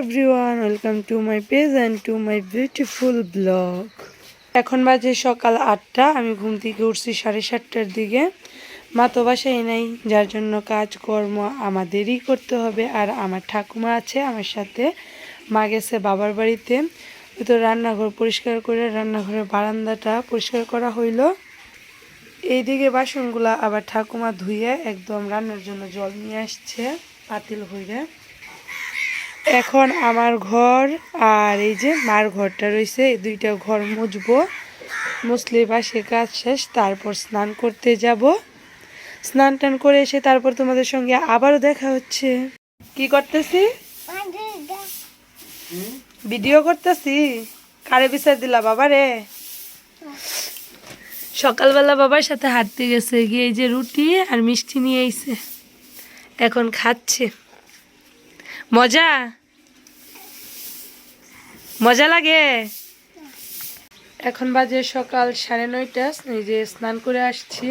Everyone welcome to my page and to my beautiful blog এখন বাজে সকাল আটটা, আমি ঘুম থেকে উঠছি সাড়ে সাতটার দিকে। মা তো বাসায় নাই, যার জন্য কাজকর্ম আমাদেরই করতে হবে। আর আমার ঠাকুমা আছে আমার সাথে, মা গেছে বাবার বাড়িতে। তো রান্নাঘর পরিষ্কার করে রান্নাঘরের বারান্দাটা পরিষ্কার করা হইল। এইদিকে বাসনগুলা আবার ঠাকুমা ধুয়ে একদম রান্নার জন্য জল নিয়ে আসছে, পাতিল হইরে। এখন আমার ঘর আর এই যে মার ঘরটা রয়েছে, এই দুইটা ঘর মুছবো। মুসলি বাসে কাজ শেষ, তারপর স্নান করতে যাব। স্নান টান করে এসে তারপর তোমাদের সঙ্গে আবারও দেখা হচ্ছে। কি করতেছি? ভিডিও করতেছি? কারে বিচার দিলা বাবা রে সকালবেলা বাবার সাথে হাঁটতে গেছে, গিয়ে এই যে রুটি আর মিষ্টি নিয়ে এসে এখন খাচ্ছে। মজা? মজা লাগে? এখন বাজে সকাল সাড়ে নয়টা যে স্নান করে আসছি।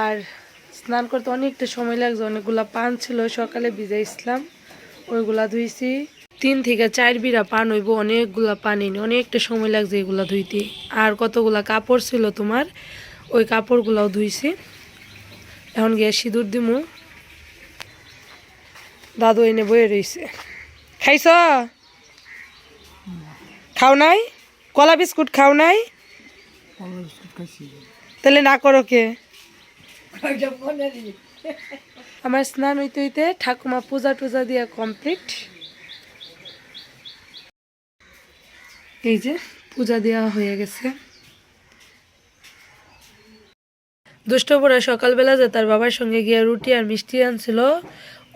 আর স্নান করতে অনেকটা সময় লাগছে, অনেকগুলা পান ছিল, সকালে ভিজাইছিলাম ওইগুলা ধুইছি। তিন থেকে চার বিড়া পান হইব, অনেকগুলা পানি নি অনেকটা সময় লাগছে এগুলা ধুইতে। আর কতগুলা কাপড় ছিল তোমার, ওই কাপড়গুলাও ধুইছি। এখন গিয়ে সিঁদুর দিমু। দাদু এনে বয়ে রইছে। খাইছ? খাও নাই? কলা বিস্কুট খাও নাই? তাহলে না করো কে? আমার স্নান হইতে হইতে ঠাকুমা পূজা টুজা দিয়া কমপ্লিট এই যে পূজা দেওয়া হয়ে গেছে। দুষ্টপুরা সকালবেলা যে তার বাবার সঙ্গে গিয়ে রুটি আর মিষ্টি আনছিল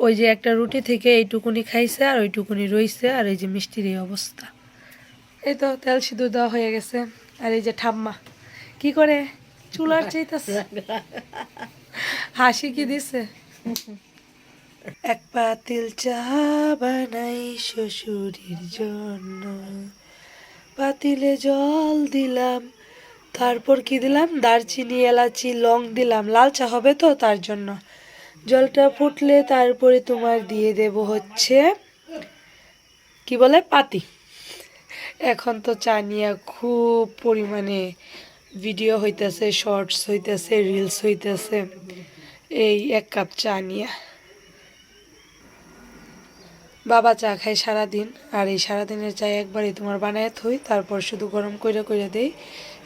ওই যে একটা রুটি থেকে এইটুকুনি খাইছে আর ওইটুকুনি রইছে আর এই যে মিষ্টির এই অবস্থা। এই তো তেল সিঁদুর দেওয়া হয়ে গেছে, আর এই যে ঠাম্মা। কি করে? চুলার চাইতেছে। হাসি কি দিছে? এক পাতিল চা বানাই শ্বশুরের জন্য। পাতিলে জল দিলাম, তারপর কি দিলাম? দারচিনি, এলাচি, লং দিলাম। লাল চা হবে তো তার জন্য। জলটা ফুটলে তারপরে তোমার দিয়ে দেব হচ্ছে, কি বলে? পাতি। এখন তো চা নিয়ে খুব পরিমাণে ভিডিও হইতেছে শর্টস হইতেছে রিলস হইতেছে। এই এক কাপ চা নিয়ে। বাবা চা খায় সারাদিন, আর এই সারাদিনের চা একবারই তোমার বানায় থই, তারপর শুধু গরম করে করে দেই।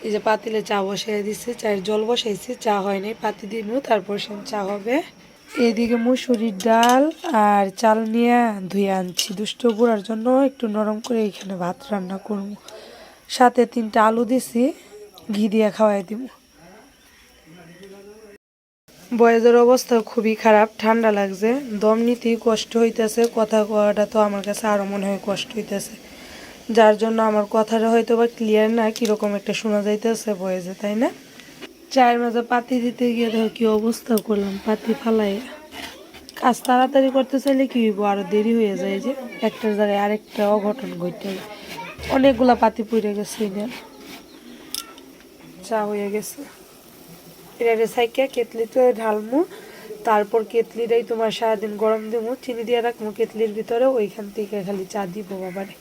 এই যে পাতিলে চা বসাই দিছে, চায়ের জল বসাইছি, চা হয়নি পাতি দিনু তারপর সে চা হবে। এইদিকে মুসুরির ডাল আর চাল নিয়ে ধুয়ে আনছি। দুষ্ট বুড়ার জন্য একটু নরম করে এখানে ভাত রান্না করব। সাথে তিনটা আলু দিছি, ঘি দিয়ে খাওয়াই দিব। বয়েজের অবস্থা খুবই খারাপ, ঠান্ডা লাগছে। দম নিতেই কষ্ট হইতেছে, কথা কওয়াটা তো আমার কাছে আরও মনে হয় কষ্ট হইতেছে। যার জন্য আমার কথাটা হয়তো বা ক্লিয়ার না, কীরকম একটা শোনা যাইতেছে বয়েজে, তাই না? চায়ের মাঝে পাতি দিতে গিয়ে দেখো কি অবস্থা করলাম, পাতি ফালাই কাজ তাড়াতাড়ি করতে চাইলে কি হইব, আরও দেরি হয়ে যায় যে। একটার জায়গায় আরেকটা অঘটন ঘটে অনেকগুলা পাতি পড়ে গেছে এটা চা হয়ে গেছে। এটা সাইকে কেতলিতে ঢালমু, তারপর কেতলিটাই তোমার সারাদিন গরম দিমু, চিনি দিয়ে রাখব কেতলির ভিতরে ওইখান থেকে খালি চা দিব বাবারে।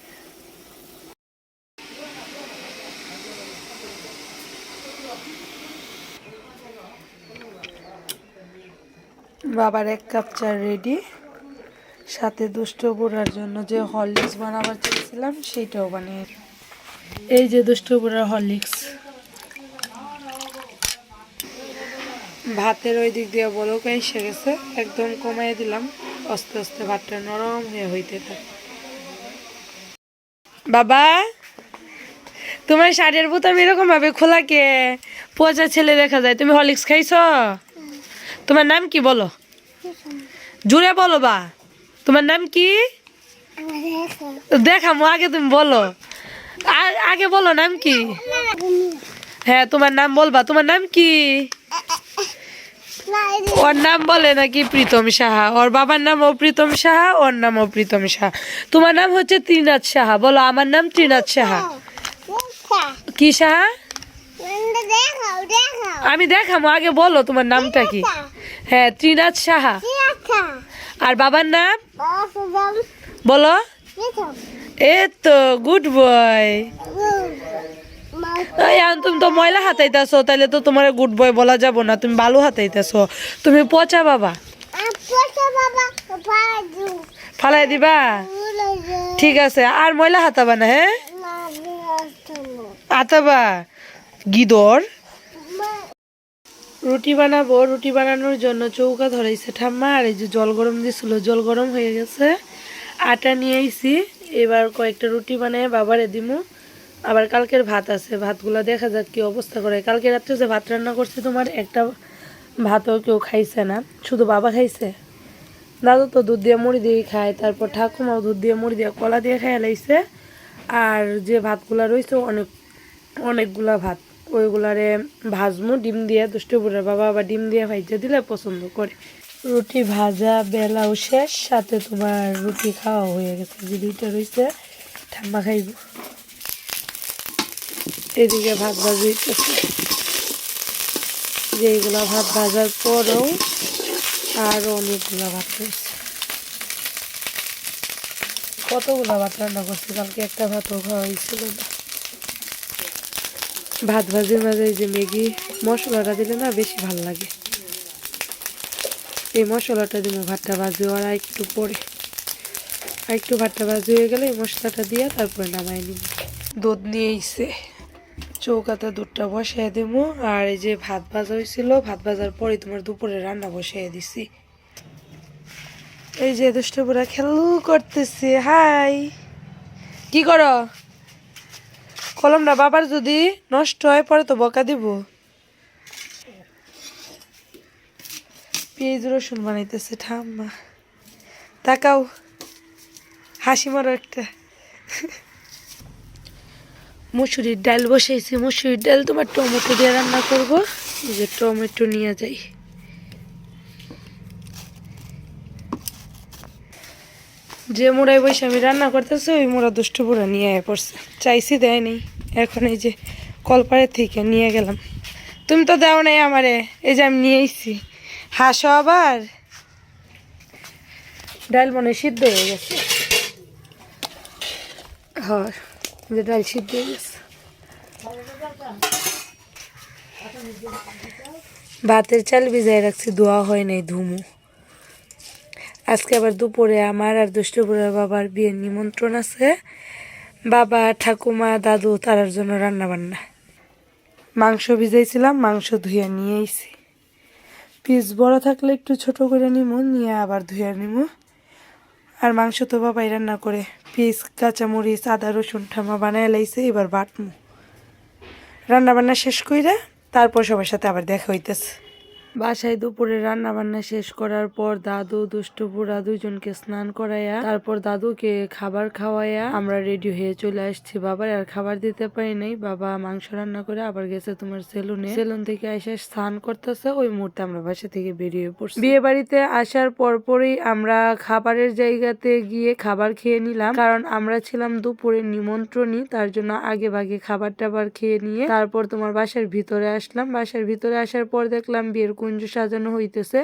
বাবার এক কাপ চা রেডি সাথে দুষ্ট বুড়ার জন্য যে হরলিক্স বানাবার চেয়েছিলাম সেইটাও বানিয়ে এই যে দুষ্ট বুড়ার হরলিক্স ভাতের ওই দিক দিয়ে বলক এসে গেছে একদম কমাই দিলাম। আস্তে আস্তে ভাতটা নরম হয়ে হইতে থাকে। বাবা তোমার শাড়ির বোতাম এরকম ভাবে খোলা কে? পচা ছেলে দেখা যায় তুমি হরলিক্স খাইছ? তোমার নাম কি বলো? জুড়ে বলো বা। তোমার নাম কি? দেখামো আগে তুমি বলো। আগে বলো, নাম কি? হ্যাঁ তোমার নাম বলবা। তোমার নাম কি? ওর নাম বলে নাকি প্রীতম সাহা। ওর বাবার নাম প্রীতম সাহা, ওর নাম প্রীতম সাহা। তোমার নাম হচ্ছে ত্রিনাথ সাহা। বলো, আমার নাম ত্রিনাথ সাহা। কি সাহা? আমি দেখাবো, আগে বলো তোমার নামটা কি। হ্যাঁ ত্রিনাথ সাহা। আর বাবার নাম? বলো। এ তো গুড বয় তুমি তো ময়লা হাতাইতেছো তাহলে তো তোমার গুড বয় বলা যাব না। তুমি বালু হাতাইতেছো। তুমি পচা বাবা। ফালাই দিবা? ঠিক আছে আর ময়লা হাতাবা না হ্যাঁ? হাতাবা। গিদর। রুটি বানাবো, রুটি বানানোর জন্য চৌকা ধরাইছে ঠাম্মা, আর এই যে জল গরম দিছিল, জল গরম হয়ে গেছে। আটা নিয়ে আইছি, এবার কয়েকটা রুটি বানায় বাবারে দিমু। আবার কালকের ভাত আছে, ভাতগুলো দেখা যাক কি অবস্থা করে। কালকে রাত্রে যে ভাত রান্না করছি, তোমার একটা ভাতও কেউ খাইছে না, শুধু বাবা খাইছে। দাদু তো দুধ দিয়ে মুড়ি দিয়ে খায়, তারপর ঠাকুমাও দুধ দিয়ে মুড়ি দিয়ে কলা দিয়ে খাইয়া লাইছে। আর যে ভাতগুলা রয়েছে অনেক, অনেকগুলা ভাত। ওইগুলারে ভাজমু, ডিম দিয়ে দুষ্টপুরের বাবা আবার ডিম দিয়ে ভাইজা দিলে পছন্দ করে। রুটি ভাজা বেলাও শেষ, সাথে তোমার রুটি খাওয়া হয়ে গেছে, যে দুইটা রয়েছে ঠাম্মা খাইব। এদিকে ভাত ভাজি হইতেছে। যে এইগুলা ভাত ভাজার পরেও আরও অনেকগুলা ভাত রয়েছে কতগুলা ভাত রান্না করছি? কালকে একটা ভাতও খাওয়া হয়েছিল না। ভাত ভাজির মাঝে যে ম্যাগি, মশলাটা দিলে না বেশি ভালো লাগে। এই মশলাটা দিব ভাতটা ভাজি আর একটু পরে। আর একটু ভাতটা ভাজি হয়ে গেলে এই মশলাটা দিয়ে তারপরে নামাই নিব। দুধ নিয়ে এসে চৌকাতে দুধটা বসিয়ে দেবো আর এই যে ভাত ভাজা হয়েছিল, ভাত ভাজার পরে তোমার দুপুরে রান্না বসিয়ে দিছি। এই যে দুষ্টপুরা খেলু করতেছে, হাই। কি করো? কলমটা বাবার যদি নষ্ট হয়, পরে তো বকা দিব। পেঁয়াজ রসুন বানাইতেছে, ঠাম্মা। তাকাও, হাসি মারো একটা। মুসুরির ডাল বসাইছি, মুসুরির ডাল তোমার টমেটো দিয়ে রান্না করব। যে টমেটো নিয়ে যাই। যে মোড়াই বসে আমি রান্না করতেছি, ওই মোড়া দুষ্ট বুড়া নিয়ে পড়ছে। চাইছি দেয়নি এখন এই যে কলপাড়ের থেকে নিয়ে গেলাম। তুমি তো দাও নাই আমারে, এই যে আমি নিয়ে এসছি। হাসো আবার। ডাল মনে সিদ্ধ হয়ে গেছে। হয় যে ডাল সিদ্ধ হয়ে গেছে। ভাতের চাল ভিজাই রাখছি দোয়া হয় নাই ধুমু। আজকে আবার দুপুরে আমার আর দুষ্টপুরের বাবার বিয়ের নিমন্ত্রণ আছে। বাবা, ঠাকুমা, দাদু তারার জন্য রান্না বান্না মাংস ভিজাইছিলাম, মাংস ধুয়ে নিয়ে আইছি। পিস বড় থাকলে একটু ছোট করে নিমু, নিয়ে আবার ধুয়ে নিমু। আর মাংস তো বাবাই রান্না করে। পিস, কাঁচামরিচ, আদা, রসুন ঠামা বানায় লাইছে, এবার বাটমু। রান্না বান্না শেষ কইরা তারপর সবার সাথে আবার দেখা হইতেছে। বাসায় দুপুরে রান্না বান্না শেষ করার পর দাদু দুষ্টপুরা দুজনকে স্নান করাইয়া তারপর দাদুকে খাবার খাওয়াইয়া আমরা রেডি হয়ে চলে আসছি বাবার, আর খাবার দিতে পারি নাই। বাবা মাংস রান্না করে আবার গেছে তোমার সেলুনে। সেলুন থেকে এসে স্নান করতেছে, ওই মুহূর্তে আমরা বাসা থেকে বেরিয়ে পড়ছি। বিয়ে বাড়িতে আসার পরপরই আমরা খাবারের জায়গাতে গিয়ে খাবার খেয়ে নিলাম, কারণ আমরা ছিলাম দুপুরে নিমন্ত্রণী, তার জন্য আগে ভাগে খাবার টাবার খেয়ে নিয়ে তারপর তোমার বাসার ভিতরে আসলাম। বাসার ভিতরে আসার পর দেখলাম বিয়ের কুঞ্জ সাজানো হইতেছে।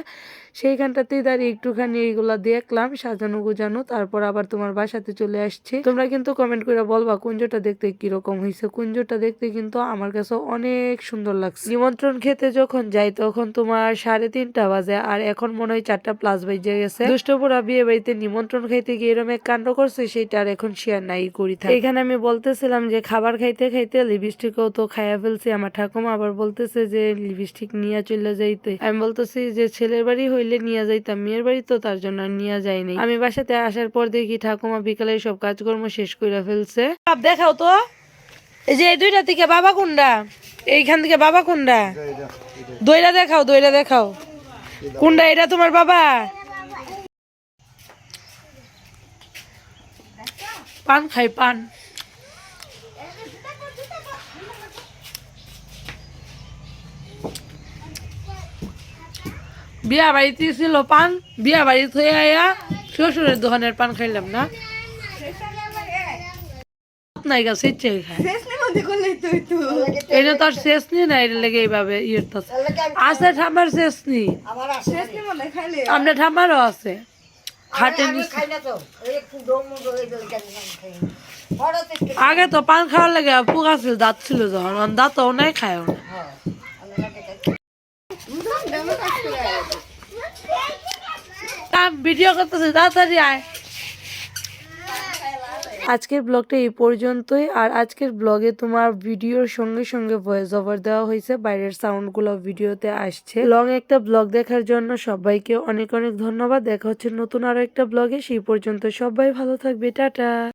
সেইখানটাতেই দাঁড়িয়ে একটুখানি এইগুলা দেখলাম, সাজানো গুজানো, তারপর আবার তোমার বাসাতে চলে আসছি। তোমরা কিন্তু কমেন্ট করে বলবা, কুঞ্জটা দেখতে কীরকম হয়েছে কুঞ্জটা দেখতে কিন্তু আমার কাছে অনেক সুন্দর লাগছে। নিমন্ত্রণ খেতে যখন যাই, তখন তোমার সাড়ে তিনটা বাজে, আর এখন মনে হয় চারটা প্লাস বাজে গেছে। দুষ্টপুরা বিয়ে বাড়িতে নিমন্ত্রণ খাইতে গিয়ে এরকম এক কাণ্ড করছে সেটা আর এখন শেয়ার নাই, করি থাকি। এখানে আমি বলতেছিলাম যে, খাবার খাইতে খাইতে লিপস্টিকও তো খাইয়া ফেলছি। আমার ঠাকুমা আবার বলতেছে যে, লিপস্টিক নিয়ে চলে যাইতে। আমি বলতেছি যে, ছেলের বাড়ি হইলে নিয়ে যাইতাম, মেয়ের বাড়ি তো তার জন্য আর নিয়ে যাইনি আমি বাসাতে আসার পর দেখি ঠাকুমা বিকালে সব কাজকর্ম শেষ করে ফেলছে। দেখাও তো। এই যে এই দুইটা থেকে বাবা কোনটা এইখান থেকে বাবা কোনটা দইটা দেখাও দইটা দেখাও। কোনটা এটা তোমার বাবা? পান খাই, পান। বিয়া বাড়িতে ছিল পান বিয়া বাড়ি থেকে আয়া শ্বশুরের দোকানের পান খাইলাম না। নাই গা সেচ্ছে খায় এটা তো আর শেষ নি না এটা লেগে এইভাবে তো আছে। শেষ নি আছে। খাটে আগে তো পান খাওয়ার লাগে পোকা ছিল দাঁত ছিল যখন। দাঁতও নাই খায়ও না হ্যাঁ আমি না দেখে দম দম কাজ করে আয়। আমি ভিডিও করতেছি, তাড়াতাড়ি আয়। আজকের ব্লগটা এই পর্যন্তই, আর আজকের ব্লগে তোমার ভিডিওর সঙ্গে সঙ্গে ভয়েস ওভার দেওয়া হয়েছে, বাইরের সাউন্ডগুলো ভিডিওতে আসছে। লং একটা ব্লগ দেখার জন্য সবাইকে অনেক অনেক ধন্যবাদ, দেখা হচ্ছে নতুন আরও একটা ব্লগে সেই পর্যন্ত সবাই ভালো থাকবে, টাটা।